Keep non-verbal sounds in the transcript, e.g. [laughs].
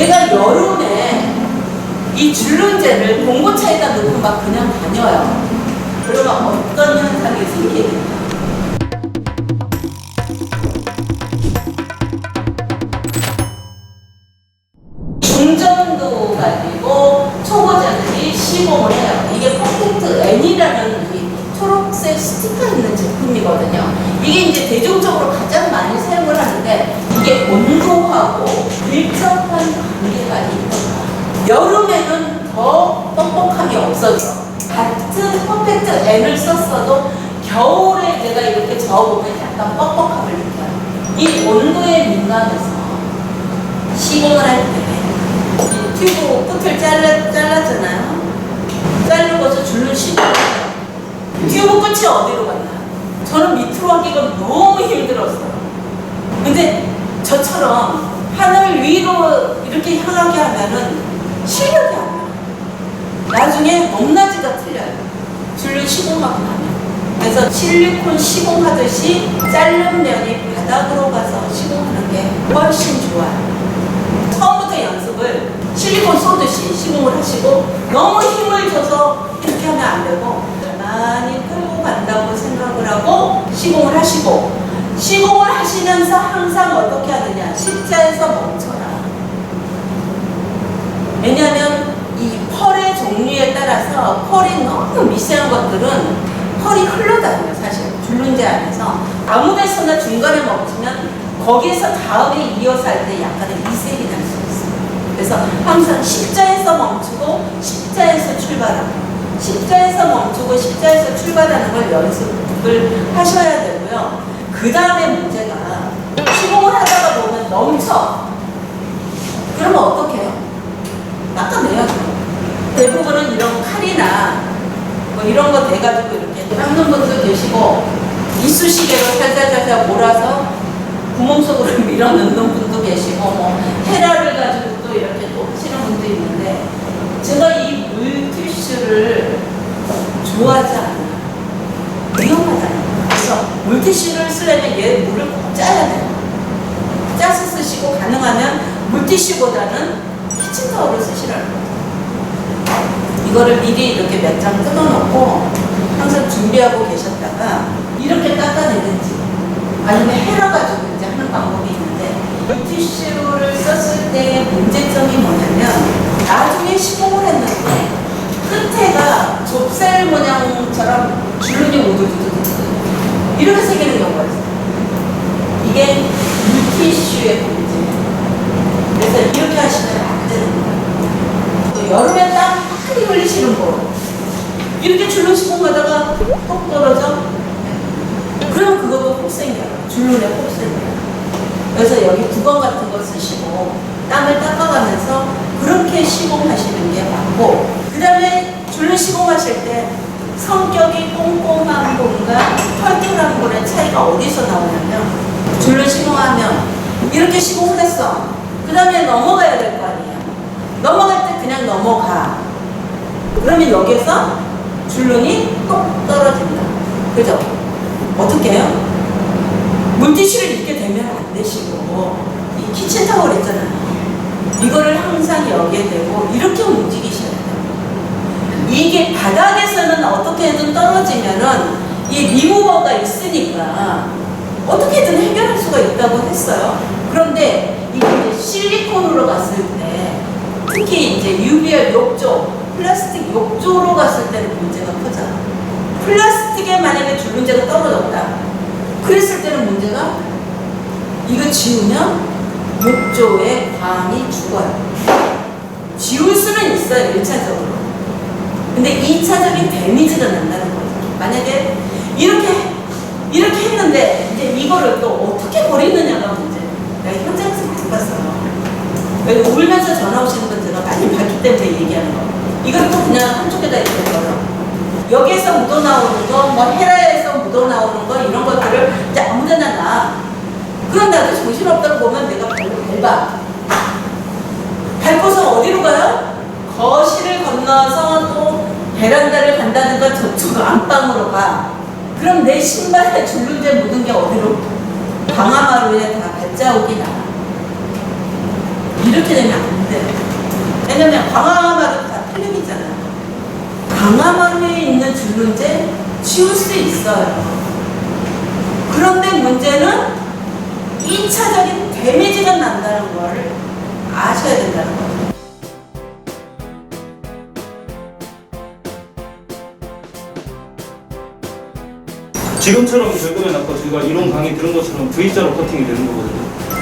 내가 여름에 이 줄눈제를 봉고차에다 넣고 막 그냥 다녀요. 그러면 어떤 현상이 됩니다. 중전도 가지고 초보자들이 시공을 해요. 이게 퍼펙트 N이라는 이 초록색 스티커 있는 제품이거든요. 이게 이제 대중적으로 가장 많이 사용을 하는데 이게 온도하고 밀접한 관계가 있다. 여름에는 더 뻑뻑함이 없어져. 같은 퍼펙트 N을 썼어도 겨울에 내가 이렇게 저어보면 약간 뻑뻑함을 느껴요. 이 온도에 민감해서 시공을 할 때 이 튜브 끝을 잘라, 잘랐잖아요. 자르고서 줄을 씌고 튜브 끝이 어디로 갔나? 저는 밑으로 하기가 너무 힘들었어요. 근데 저처럼 하늘 위로 이렇게 향하게 하면은 실력이 안 나요. 나중에 높낮이가 틀려요. 줄을 시공하고 나면. 그래서 실리콘 시공하듯이 자른 면이 바닥으로 가서 시공하는 게 훨씬 좋아요. 처음부터 연습을 실리콘 쏘듯이 시공을 하시고 너무 힘을 줘서 이렇게 하면 안 되고 많이 끌고 간다고 생각을 하고 시공을 하시고 시공을 하시면서 항상 어떻게 하느냐? 십자에서 멈춰라. 왜냐하면 이 펄의 종류에 따라서 펄이 너무 미세한 것들은 펄이 흘러다녀요 사실. 줄눈제 안에서. 아무 데서나 중간에 멈추면 거기에서 다음에 이어서 할 때 약간의 미색이 날 수 있어요. 그래서 항상 십자에서 멈추고 십자에서 출발하고 십자에서 멈추고 십자에서 출발하는 걸 연습을 하셔야 되고요 그 다음에 문제가 시공을 하다가 보면 멈춰 그러면 어떻게 해요? 닦아내야죠. 대부분은 이런 칼이나 뭐 이런 거 대가지고 이렇게 닦는 분도 계시고 이쑤시개로 살살살살 몰아서 구멍 속으로 [laughs] 밀어 넣는 분도 계시고 뭐 헤라를 가지고 또 이렇게 또 하시는 분도 있는데 제가 이 물티슈를 좋아하지 않아요. 물티슈를 쓰려면 얘 물을 꼭 짜야 돼요. 짜서 쓰시고 가능하면 물티슈보다는 키친타올을 쓰시라는 거죠. 이거를 미리 이렇게 몇장 뜯어놓고 항상 준비하고 계셨다가 이렇게 닦아내든지 아니면 헤라가지고 이제 하는 방법이 있는데 물티슈를 썼을 때의 문제점이 뭐냐면 나중에 시공을 했는데 끝에가 좁쌀 모양처럼 줄눈이 오돌두돌 이렇게 생기는 경우가 있어요. 이게 물티슈의 문제예요. 그래서 이렇게 하시면 안 되는 거예요. 또 여름에 땀 많이 흘리시는 분. 이렇게 줄눈 시공 가다가 톡 떨어져? 그러면 그것도 혹 생겨요. 줄눈에 혹 생겨요. 그래서 여기 구멍 같은 거 쓰시고 땀을 닦아가면서 그렇게 시공하시는 게 맞고 그 다음에 줄눈 시공하실 때 성격이 꼼꼼한 분과 털털한 차이가 어디서 나오냐면 줄눈 시공하면 이렇게 시공을 했어. 그 다음에 넘어가야 될 거 아니에요. 넘어갈 때 그냥 넘어가. 그러면 여기에서 줄눈이 똑 떨어진다. 그죠? 어떻게 해요? 물티슈를 이렇게 대면 안 되시고, 이 키친타월 있잖아요. 이거를 항상 여기에 대고 이렇게 움직이셔야 돼요. 이게 바닥에서는 어떻게든 떨어지면은 이 리무버가 있으니까 어떻게든 해결할 수가 있다고 했어요. 그런데 이게 실리콘으로 갔을 때 특히 이제 UBL 욕조, 플라스틱 욕조로 갔을 때는 문제가 커져요. 플라스틱에 만약에 줄눈제가 떨어졌다. 그랬을 때는 문제가 이거 지우면 욕조의 광이 죽어요. 지울 수는 있어요, 1차적으로. 근데 2차적인 데미지가 난다는 거죠. 만약에 이렇게, 이렇게 했는데 이거를 또 어떻게 버리느냐가 문제. 내가 현장에서 많이 봤어요. 여기 울면서 전화 오시는 분 제가 많이 봤기 때문에 얘기하는 거. 이걸 또 그냥 한쪽에다 이렇게 걸어. 여기에서 묻어 나오는 거, 뭐 헤라에서 묻어 나오는 거 이런 것들을 이제 아무데나 놔. 그럼 나도 정신없다고 보면 내가 발로 밟아. 밟고서 어디로 가요? 거실을 건너서 또 베란다를 간다는 건 저쪽 안방으로 가. 그럼 내 신발에 줄눈제 묻은 게 어디로? 방아마루에 다 발자국이 나. 이렇게 되면 안 돼. 돼. 왜냐면 광화마루 다 필름이잖아요. 광화마루에 있는 줄눈제 지울 수 있어요. 그런데 문제는 2차적인 데미지가 난다는 거를 지금처럼 결국엔 아까 저희가 이론 강의 들은 것처럼 V자로 커팅이 되는 거거든요.